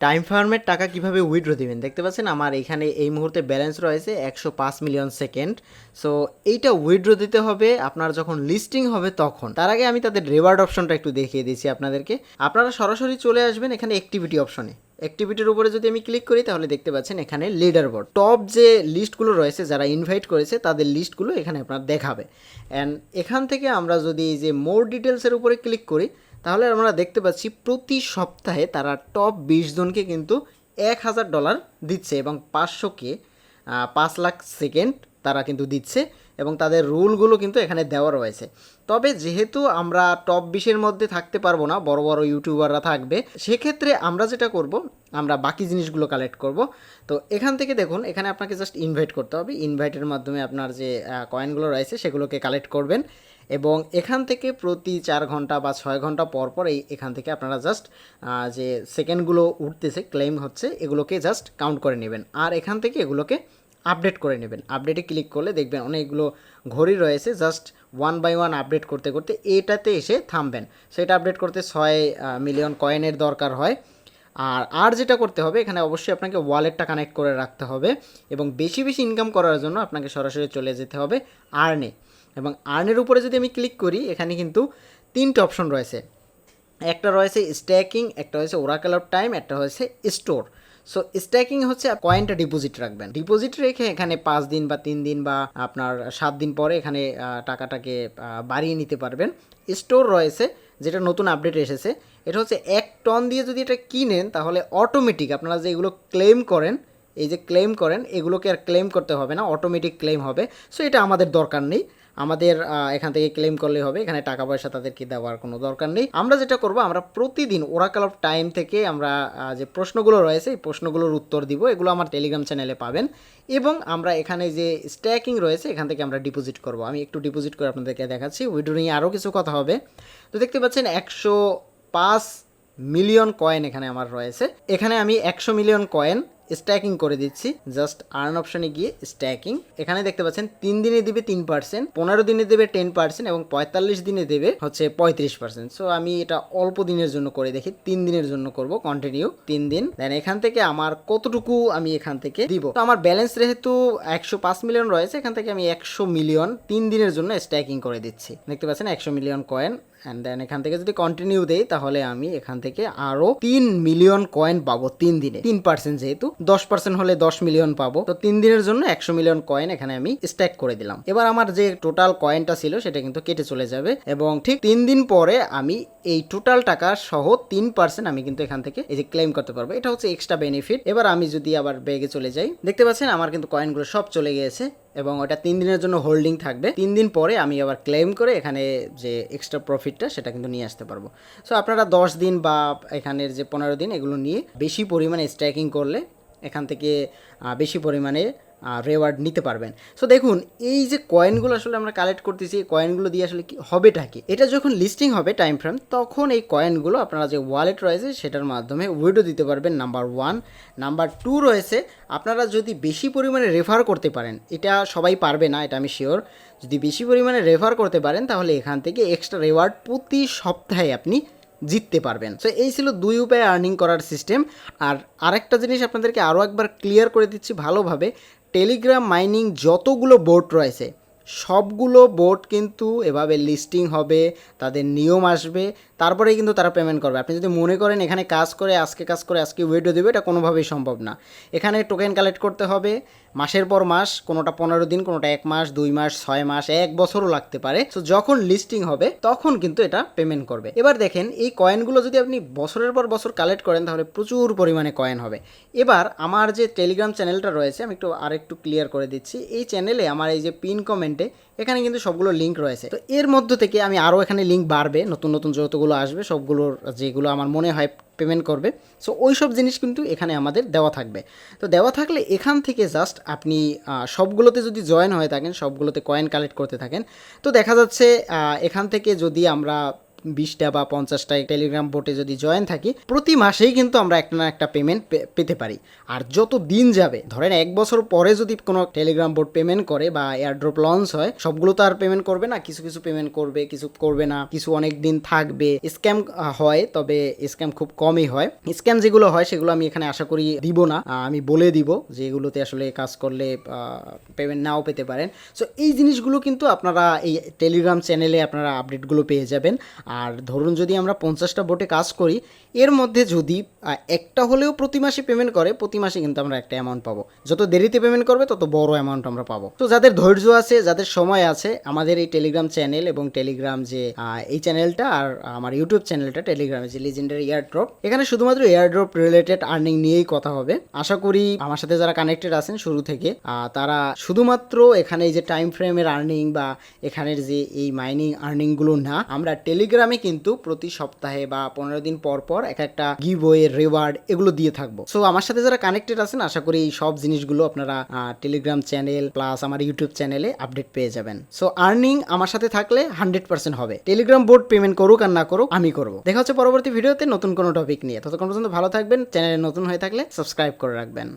Time ফার্মের টাকা কীভাবে উইথড্র দিবেন? দেখতে পাচ্ছেন আমার এখানে এই মুহূর্তে ব্যালেন্স রয়েছে একশো পাঁচ মিলিয়ন সেকেন্ড সো এইটা উইথড্র দিতে হবে, আপনার যখন লিস্টিং হবে তখন। তার আগে আমি তাদের রিওয়ার্ড অপশনটা একটু দেখিয়ে দিচ্ছি আপনাদেরকে। আপনারা সরাসরি চলে আসবেন এখানে অ্যাক্টিভিটি অপশনে অ্যাক্টিভিটির উপরে যদি আমি ক্লিক করি, তাহলে দেখতে পাচ্ছেন এখানে লিডার বোর্ড টপ যে লিস্টগুলো রয়েছে, যারা ইনভাইট করেছে, তাদের লিস্টগুলো এখানে আপনার দেখাবে। অ্যান্ড এখান থেকে আমরা যদি এই যে মোর ডিটেলসের উপরে ক্লিক করি তাহলে আমরা দেখতে পাচ্ছি প্রতি সপ্তাহে তারা টপ বিশ জনকে কিন্তু এক হাজার ডলার দিচ্ছে এবং পাঁচশোকে পাঁচ লাখ সেকেন্ড তারা কিন্তু দিচ্ছে এবং তাদের রুলগুলো কিন্তু এখানে দেওয়া রয়েছে। তবে যেহেতু আমরা টপ বিশের মধ্যে থাকতে পারব না, বড় বড় ইউটিউবাররা থাকবে, সেক্ষেত্রে আমরা যেটা করব, আমরা বাকি জিনিসগুলো কালেক্ট করব। তো এখান থেকে দেখুন, এখানে আপনাকে জাস্ট ইনভাইট করতে হবে। ইনভাইটের মাধ্যমে আপনার যে কয়েনগুলো রয়েছে, সেগুলোকে কালেক্ট করবেন এবং এখান থেকে প্রতি চার ঘণ্টা বা ছয় ঘণ্টা পর পর এই এখান থেকে আপনারা জাস্ট যে সেকেন্ডগুলো উঠতেছে ক্লেম হচ্ছে, এগুলোকে জাস্ট কাউন্ট করে নেবেন। আর এখান থেকে এগুলোকে আপডেট করে নেবেন। আপডেটে ক্লিক করলে দেখবেন অনেকগুলো ঘড়ি রয়েছে। Just one by one update করতে করতে এটাতে এসে থামবেন। সেটা আপডেট করতে ছয় মিলিয়ন কয়েনের দরকার হয়। আর আর যেটা করতে হবে, এখানে অবশ্যই আপনাকে ওয়ালেটটা কানেক্ট করে রাখতে হবে এবং বেশি বেশি ইনকাম করার জন্য আপনাকে সরাসরি চলে যেতে হবে আর্নে। এবং আর্নের উপরে যদি আমি ক্লিক করি, এখানে কিন্তু তিনটে অপশন রয়েছে। একটা রয়েছে স্ট্যাকিং একটা হয়েছে ওরাকেল অফ টাইম একটা হয়েছে স্টোর সো স্ট্যাকিং হচ্ছে কয়েনটা ডিপোজিট রাখবেন। ডিপোজিট রেখে এখানে পাঁচ দিন বা তিন দিন বা আপনার সাত দিন পরে এখানে টাকাটাকে বাড়িয়ে নিতে পারবেন। স্টোর রয়েছে, যেটা নতুন আপডেট এসেছে। এটা হচ্ছে এক টন দিয়ে যদি এটা কিনেন, তাহলে অটোমেটিক আপনারা যে এগুলো ক্লেম করেন, এই যে ক্লেম করেন, এগুলোকে আর ক্লেম করতে হবে না অটোমেটিক ক্লেম হবে। সো এটা আমাদের দরকার নেই। আমাদের এখান থেকে ক্লেম করলে হবে, এখানে টাকা পয়সা তাদেরকে দেওয়ার কোনো দরকার নেই। আমরা যেটা করব, আমরা প্রতিদিন ওরাকাল অফ টাইম থেকে আমরা যে প্রশ্নগুলো রয়েছে, এই প্রশ্নগুলোর উত্তর দিব। এগুলো আমার টেলিগ্রাম চ্যানেলে পাবেন। এবং আমরা এখানে যে স্ট্যাকিং রয়েছে, এখান থেকে আমরা ডিপোজিট করব। আমি একটু ডিপোজিট করে আপনাদেরকে দেখাচ্ছি। উইডো নিয়ে আরও কিছু কথা হবে। তো দেখতে পাচ্ছেন, একশো পাঁচ মিলিয়ন কয়েন এখানে আমার রয়েছে। এখানে আমি একশো মিলিয়ন কয়েন স্ট্যাকিং করে দিচ্ছি। জাস্ট আর্ন অপশনে গিয়ে স্ট্যাকিং এখানে দেখতে পাচ্ছেন, তিন দিনে দিবে তিন পার্সেন্ট পনেরো দিনে দেবে টেন পার্সেন্ট এবং পঁয়তাল্লিশ দিনে দেবে হচ্ছে পঁয়ত্রিশ পার্সেন্ট সো আমি এটা অল্প দিনের জন্য করে দেখি, তিন দিনের জন্য করব কন্টিনিউ তিন দিন। দেন এখান থেকে আমার কতটুকু আমি এখান থেকে দিব? তো আমার ব্যালেন্স যেহেতু একশো পাঁচ মিলিয়ন রয়েছে, এখান থেকে আমি একশো মিলিয়ন তিন দিনের জন্য স্ট্যাকিং করে দিচ্ছি। দেখতে পাচ্ছেন, একশো মিলিয়ন কয়েন অ্যান্ড দেন এখান থেকে যদি কন্টিনিউ দেই, তাহলে আমি এখান থেকে আরও তিন মিলিয়ন কয়েন পাবো তিন দিনে। তিন পার্সেন্ট যেহেতু। দশ পার্সেন্ট হলে দশ মিলিয়ন পাবো। তো তিন দিনের জন্য একশো মিলিয়ন কয়েন এখানে আমি স্ট্যাক করে দিলাম। এবার আমার যে টোটাল কয়েনটা ছিল, সেটা কিন্তু কেটে চলে যাবে এবং ঠিক তিন দিন পরে আমি এই টোটাল টাকা সহ তিন পার্সেন্ট আমি কিন্তু এখান থেকে এই যে ক্লেম করতে পারব। এটা হচ্ছে এক্সট্রা বেনিফিট এবার আমি যদি আবার ব্যাগে চলে যাই, দেখতে পাচ্ছেন আমার কিন্তু কয়েনগুলো সব চলে গিয়েছে এবং ওটা তিন দিনের জন্য হোল্ডিং থাকবে। তিন দিন পরে আমি আবার ক্লেম করে এখানে যে এক্সট্রা প্রফিটটা সেটা কিন্তু নিয়ে আসতে পারব। সো আপনারা দশ দিন বা এখানের যে পনেরো দিন এগুলো নিয়ে বেশি পরিমাণে স্ট্রাইকিং করলে এখান থেকে বেশি পরিমাণে রেওয়ার্ড নিতে পারবেন। সো দেখুন, এই যে কয়েনগুলো আসলে আমরা কালেক্ট করতেছি, এই কয়েনগুলো দিয়ে আসলে কি হবেটা কি? এটা যখন লিস্টিং হবে টাইম ফ্রেম তখন এই কয়েনগুলো আপনারা যে ওয়ালেট রয়েছে, সেটার মাধ্যমে উইডো দিতে পারবেন নাম্বার ওয়ান নাম্বার টু রয়েছে, আপনারা যদি বেশি পরিমাণে রেফার করতে পারেন, এটা সবাই পারবে না, এটা আমি শিওর যদি বেশি পরিমাণে রেফার করতে পারেন, তাহলে এখান থেকে এক্সট্রা রেওয়ার্ড প্রতি সপ্তাহে আপনি জিততে পারবেন। সো এই ছিল দুই উপায়ে আর্নিং করার সিস্টেম আর আরেকটা জিনিস আপনাদেরকে আরও একবার ক্লিয়ার করে দিচ্ছি ভালোভাবে। টেলিগ্রাম মাইনিং যতগুলো বোর্ড রয়েছে, সবগুলো বোর্ড কিন্তু এভাবে লিস্টিং হবে, তাদের নিয়ম আসবে। তারপরে কিন্তু তারা পেমেন্ট করবে। আপনি যদি মনে করেন এখানে কাজ করে, আজকে কাজ করে, আজকে ওয়েটও দেবে, এটা কোনোভাবেই সম্ভব না। এখানে টোকেন কালেক্ট করতে হবে। মাসের পর মাস, কোনোটা পনেরো দিন, কোনোটা এক মাস, দুই মাস, ছয় মাস, এক বছরও লাগতে পারে। তো যখন লিস্টিং হবে, তখন কিন্তু এটা পেমেন্ট করবে। এবার দেখেন, এই কয়েনগুলো যদি আপনি বছরের পর বছর কালেক্ট করেন, তাহলে প্রচুর পরিমাণে কয়েন হবে। এবার আমার যে টেলিগ্রাম চ্যানেলটা রয়েছে, আমি একটু আরেকটু ক্লিয়ার করে দিচ্ছি। এই চ্যানেলে আমার এই যে পিন কমেন্টে এখানে কিন্তু সবগুলো লিঙ্ক রয়েছে। তো এর মধ্য থেকে আমি আরও এখানে লিঙ্ক বাড়বে, নতুন নতুন যতগুলো আসবে, সবগুলোর যেগুলো আমার মনে হয় পেমেন্ট করবে। সো ওই সব জিনিস কিন্তু এখানে আমাদের দেওয়া থাকবে। তো দেওয়া থাকলে এখান থেকে জাস্ট আপনি সবগুলোতে যদি জয়েন হয়ে থাকেন, সবগুলোতে কয়েন কালেক্ট করতে থাকেন, তো দেখা যাচ্ছে এখান থেকে যদি আমরা বিশটা বা পঞ্চাশটা টেলিগ্রাম বোটে যদি জয়েন থাকি, প্রতি মাসেই কিন্তু আমরা একটা না একটা পেমেন্ট পেতে পারি। আর যত দিন যাবে, ধরেন এক বছর পরে যদি কোনো টেলিগ্রাম বোর্ড পেমেন্ট করে বা এয়ারড্রপ লঞ্চ হয়, সবগুলো তো আর পেমেন্ট করবে না, কিছু কিছু পেমেন্ট করবে, কিছু করবে না, কিছু অনেক দিন থাকবে। স্ক্যাম হয়, তবে স্ক্যাম খুব কমই হয়। স্ক্যাম যেগুলো হয়, সেগুলো আমি এখানে আশা করি দিব না। আমি বলে দিব যে এগুলোতে আসলে কাজ করলে পেমেন্ট নাও পেতে পারেন। সো এই জিনিসগুলো কিন্তু আপনারা এই টেলিগ্রাম চ্যানেলে আপনারা আপডেটগুলো পেয়ে যাবেন। আর ধরুন যদি আমরা পঞ্চাশটা বোটে কাজ করি, এর মধ্যে যদি একটা হলেও প্রতি মাসে পেমেন্ট করে, প্রতি মাসে কিন্তু আমরা একটা অ্যামাউন্ট পাবো। যত দেরিতে পেমেন্ট করবে, তত বড় অ্যামাউন্ট আমরা পাবো। তো যাদের ধৈর্য আছে, যাদের সময় আছে, আমাদের এই টেলিগ্রাম চ্যানেল এবং টেলিগ্রাম যে এই চ্যানেলটা আর আমার ইউটিউব চ্যানেলটা টেলিগ্রামে যে লিজেন্ডারি এয়ারড্রপ এখানে শুধুমাত্র এয়ারড্রপ রিলেটেড আর্নিং নিয়েই কথা হবে। আশা করি আমার সাথে যারা কানেক্টেড আছেন শুরু থেকে তারা শুধুমাত্র এখানে এই যে টাইম ফ্রেমের আর্নিং বা এখানের যে এই মাইনিং আর্নিংগুলো না, আমরা টেলিগ্রামে কিন্তু প্রতি সপ্তাহে বা পনেরো দিন পর পর এক একটা গিভ ওয়ে রিওয়ার্ড এগুলো দিয়ে থাকব। সো আমার সাথে যারা কানেক্টেড আছেন, আশা করি এই সব জিনিসগুলো আপনারা টেলিগ্রাম চ্যানেল প্লাস আমার ইউটিউব চ্যানেলে আপডেট পেয়ে যাবেন। সো আর্নিং আমার সাথে থাকলে হান্ড্রেড পার্সেন্ট হবে। টেলিগ্রাম বোর্ড পেমেন্ট করুক আর না করুক, আমি করব। দেখা হচ্ছে পরবর্তী ভিডিওতে নতুন কোনো টপিক নিয়ে। ততক্ষণ পর্যন্ত ভালো থাকবেন চ্যানেলে নতুন হয়ে থাকলে সাবস্ক্রাইব করে রাখবেন।